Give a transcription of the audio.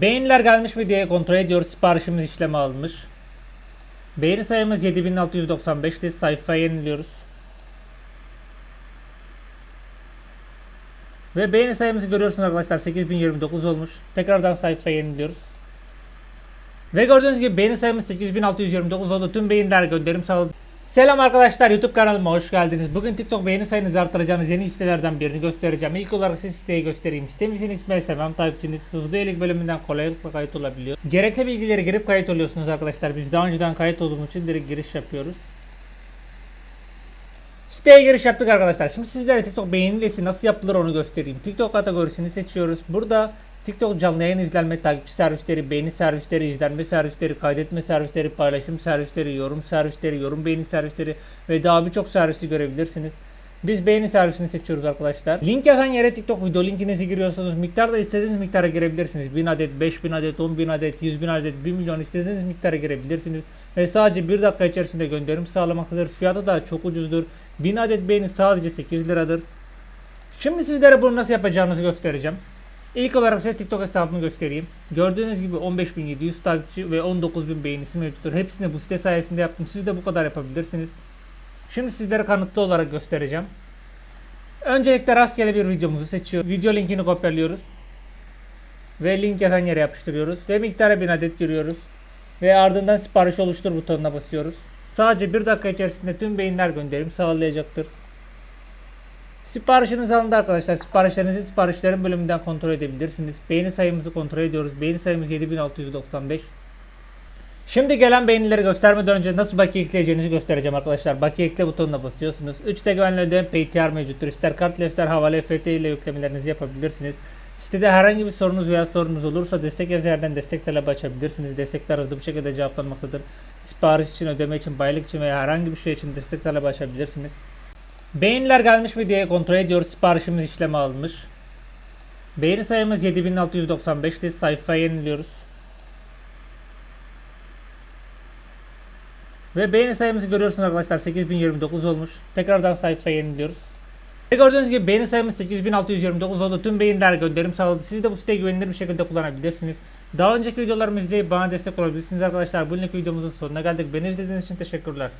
Beğeniler gelmiş mi diye kontrol ediyoruz. Siparişimiz işleme almış. Beğeni sayımız 7695'ti. Sayfayı yeniliyoruz. Ve beğeni sayımızı görüyorsunuz arkadaşlar 8029 olmuş. Tekrardan sayfayı yeniliyoruz. Ve gördüğünüz gibi beğeni sayımız 8629 oldu. Tüm beğeniler gönderim sağladı. Selam arkadaşlar YouTube kanalıma hoş geldiniz. Bugün TikTok beğeni sayınızı arttıracağınız yeni sitelerden birini göstereceğim. İlk olarak size siteyi göstereyim. Sitemizin ismi Sevmem takipçiniz. Hızlı üyelik bölümünden kolaylıkla kayıt olabiliyor. Gerekli bilgileri girip kayıt oluyorsunuz arkadaşlar. Biz daha önceden kayıt olduğumuz için direkt giriş yapıyoruz. Siteye giriş yaptık arkadaşlar. Şimdi sizlere TikTok beğenilesi nasıl yapılır onu göstereyim. TikTok kategorisini seçiyoruz. Burada TikTok canlı yayın izlenme, takipçi servisleri, beğeni servisleri, izlenme servisleri, kaydetme servisleri, paylaşım servisleri, yorum servisleri, yorum beğeni servisleri ve daha birçok servisi görebilirsiniz. Biz beğeni servisini seçiyoruz arkadaşlar. Link yazan yere TikTok video linkinizi giriyorsunuz. Miktar da istediğiniz miktara girebilirsiniz. 1000 adet, 5000 adet, 10.000 adet, 100 bin adet, 1 milyon istediğiniz miktara girebilirsiniz. Ve sadece 1 dakika içerisinde gönderim sağlamaktadır. Fiyatı da çok ucuzdur. 1000 adet beğeni sadece 8 liradır. Şimdi sizlere bunu nasıl yapacağınızı göstereceğim. İlk olarak size TikTok hesabımı göstereyim. Gördüğünüz gibi 15.700 takipçi ve 19.000 beğenisi mevcuttur. Hepsini bu site sayesinde yaptım. Siz de bu kadar yapabilirsiniz. Şimdi sizlere kanıtlı olarak göstereceğim. Öncelikle rastgele bir videomuzu seçiyoruz. Video linkini kopyalıyoruz. Ve link yazan yere yapıştırıyoruz. Ve miktara 1000 adet giriyoruz. Ve ardından sipariş oluştur butonuna basıyoruz. Sadece 1 dakika içerisinde tüm beyinler gönderim sağlayacaktır. Siparişiniz alındı arkadaşlar. Siparişlerinizi siparişlerin bölümünden kontrol edebilirsiniz. Beğeni sayımızı kontrol ediyoruz. Beğeni sayımız 7695. Şimdi gelen beğenileri göstermeden önce nasıl bakiye ekleyeceğinizi göstereceğim arkadaşlar. Bakiye ekle butonuna basıyorsunuz. 3'te güvenli ödeme PTR mevcuttur. İster kart ile ister havale FT ile yüklemelerinizi yapabilirsiniz. Sitede herhangi bir sorunuz veya sorunuz olursa destek yazardan destek talebi açabilirsiniz. Destekler hızlı bir şekilde cevaplanmaktadır. Sipariş için, ödeme için, bayilik için veya herhangi bir şey için destek talebi açabilirsiniz. Beğeniler gelmiş mi diye kontrol ediyoruz. Siparişimiz işleme almış. Beğeni sayımız 7695'ti. Sayfayı yeniliyoruz. Ve beğeni sayımızı görüyorsunuz arkadaşlar 8029 olmuş. Tekrardan sayfayı yeniliyoruz. Ve gördüğünüz gibi beğeni sayımız 8629 oldu. Tüm beğeniler gönderim sağladı. Siz de bu siteyi güvenilir bir şekilde kullanabilirsiniz. Daha önceki videolarımı izleyip bana destek olabilirsiniz arkadaşlar. Bu videomuzun sonuna geldik. Beni izlediğiniz için teşekkürler.